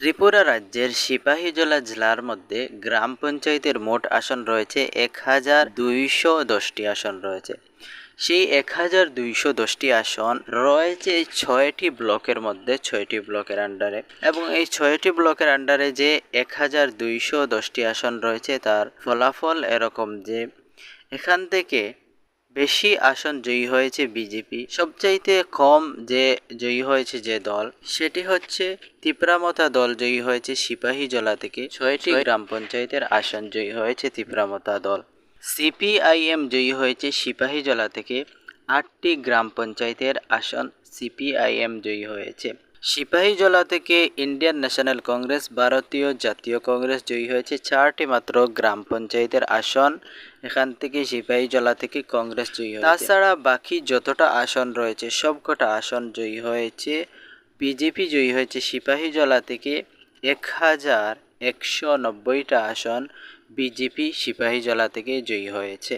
ত্রিপুরা রাজ্যের সিপাহীজলা জেলার মধ্যে গ্রাম পঞ্চায়েতের মোট আসন রয়েছে এক হাজার দুইশো দশটি আসন রয়েছে। সেই এক হাজার দুইশো দশটি আসন রয়েছে ছয়টি ব্লকের মধ্যে, ছয়টি ব্লকের আন্ডারে। এবং এই ছয়টি ব্লকের আন্ডারে যে এক হাজার দুইশো দশটি আসন রয়েছে, তার ফলাফল এরকম যে এখান থেকে বেশি আসন জয়ী হয়েছে বিজেপি সবচাইতে কম যে জয়ী হয়েছে যে দল সেটি হচ্ছে তিপ্রামতা দল জয়ী হয়েছে সিপাহী জলা থেকে। ছয়টি গ্রাম পঞ্চায়েতের আসন জয়ী হয়েছে তিপ্রামতা দল। সিপিআইএম জয়ী হয়েছে সিপাহী জলা থেকে। আটটি গ্রাম পঞ্চায়েতের আসন সিপিআইএম জয়ী হয়েছে। সিপাহীজলা থেকে ইন্ডিয়ান ন্যাশনাল কংগ্রেস, ভারতীয় জাতীয় কংগ্রেস জয়ী হয়েছে চারটি মাত্র গ্রাম পঞ্চায়েতের আসন। এখান থেকে সিপাহীজলা থেকে কংগ্রেস জয়ী হয়েছে। তাছাড়া বাকি যতটা আসন রয়েছে, সবকটা আসন জয়ী হয়েছে। বিজেপি জয়ী হয়েছে সিপাহীজলা থেকে এক হাজার একশো নব্বইটা আসন। বিজেপি সিপাহীজলা থেকে জয়ী হয়েছে।